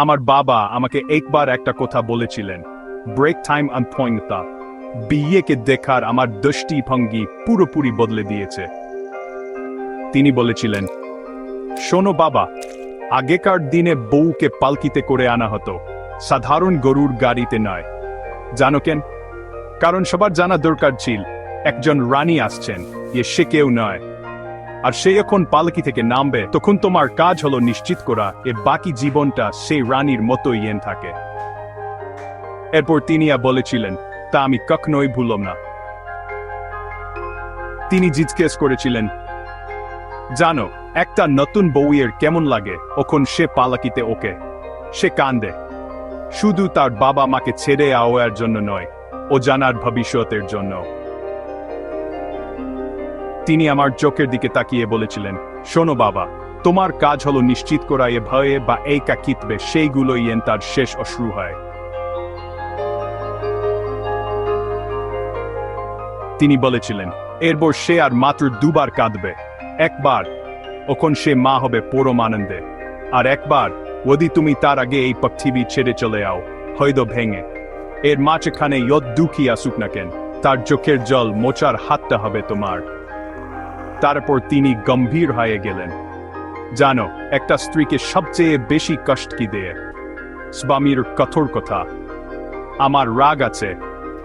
আমার বাবা আমাকে একবার একটা কথা বলেছিলেন। ব্রেক টাইম আনপয়নতা বিয়েকে দেখার আমার দৃষ্টিভঙ্গি পুরোপুরি বদলে দিয়েছে। তিনি বলেছিলেন, শোনো বাবা, আগেকার দিনে বউকে পালকিতে করে আনা হতো। সাধারণ গরুর গাড়িতে নয়। জানো কেন? কারণ সবার জানা দরকার ছিল। একজন রানী আসছেন, এ সে কেউ নয়। আর সে যখন পালকি থেকে নামবে, তখন তোমার কাজ হলো নিশ্চিত করা, এ বাকি জীবনটা সেই রানীর মতোই এন থাকে। এরপর তিনি আর বলেছিলেন, তা আমি কখনোই ভুললাম না। তিনি জিজ্ঞেস করেছিলেন, জানো, একটা নতুন বউয়ের কেমন লাগে? ওখন সে পালাকিতে ওকে। সে কান্দে। শুধু তার বাবা মাকে ছেড়ে আওয়ার জন্য নয়, ও জানার ভবিষ্যতের জন্য তিনি আমার চোখের দিকে তাকিয়ে বলেছিলেন, শোনো বাবা, তোমার কাজ হলো নিশ্চিত করা এ ভয়ে বা এই কাকিতবে সেইগুলোই এন তার শেষ অশ্রু হয়। তিনি বলেছিলেন, এরপর সে আর মাত্র দুবার কাঁদবে। একবার, ওখন সে মা হবে পরম আনন্দে আর একবার যদি তুমি তার আগে এই পৃথিবী ছেড়ে চলে আও, হয়তো ভেঙে। এর মাঝখানে ইয়দ দুঃখী আসুক না কেন, তার চোখের জল মোচার হাতটা হবে তোমার। তারপর তিনি গম্ভীর হয়ে গেলেন। জানো, একটা স্ত্রীকে সবচেয়ে বেশি কষ্ট কি দেয়? স্বামীর কঠোর কথা। আমার রাগ আছে,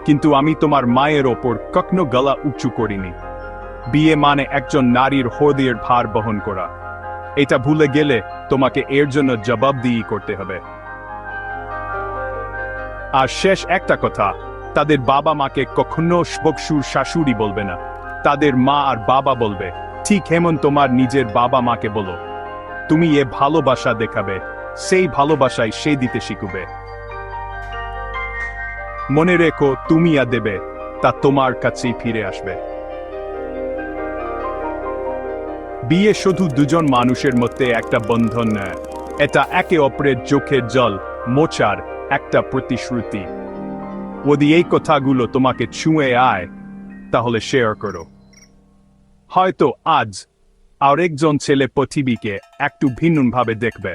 কিন্তু আমি তোমার মায়ের ওপর কখনো গলা উঁচু করিনি। বিয়ে মানে একজন নারীর হৃদয়ের ভার বহন করা। এটা ভুলে গেলে তোমাকে এর জন্য জবাব জবাবদিহি করতে হবে। আর শেষ একটা কথা, তাদের বাবা মাকে কখনো বকসুর শাশুড়ি বলবে না। তাদের মা আর বাবা বলবে, ঠিক হেমন তোমার নিজের বাবা মাকে বলো। তুমি এ ভালোবাসা দেখাবে, সেই ভালোবাসায় সে দিতে শিখবে। মনে রেখো, তুমি আর দেবে, তা তোমার কাছেই ফিরে আসবে। বিয়ে শুধু দুজন মানুষের মধ্যে একটা বন্ধন নয় এটা একে অপরের চোখের জল, মোচার একটা প্রতিশ্রুতি। যদি এই কথাগুলো তোমাকে ছুঁয়ে আয়, তাহলে শেয়ার করো। হয়তো আজ আরেকজন ছেলে পৃথিবীকে একটু ভিন্নভাবে দেখবে।